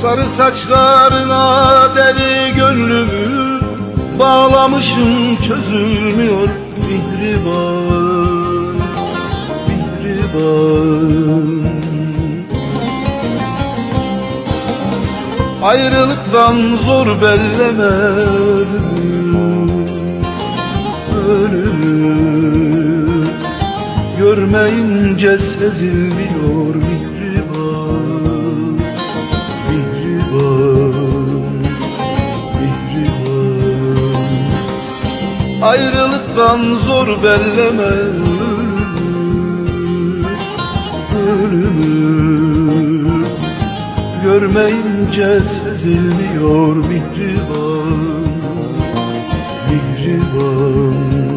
Sarı saçlarına deli gönlümü Bağlamışım çözülmüyor mihriban Mihriban Ayrılıktan zor belleme ölümü. Görmeyince sezilmiyor mihriban Ayrılıktan zor belleme ölümü, Görmeyince sezilmiyor mihriban Mihriban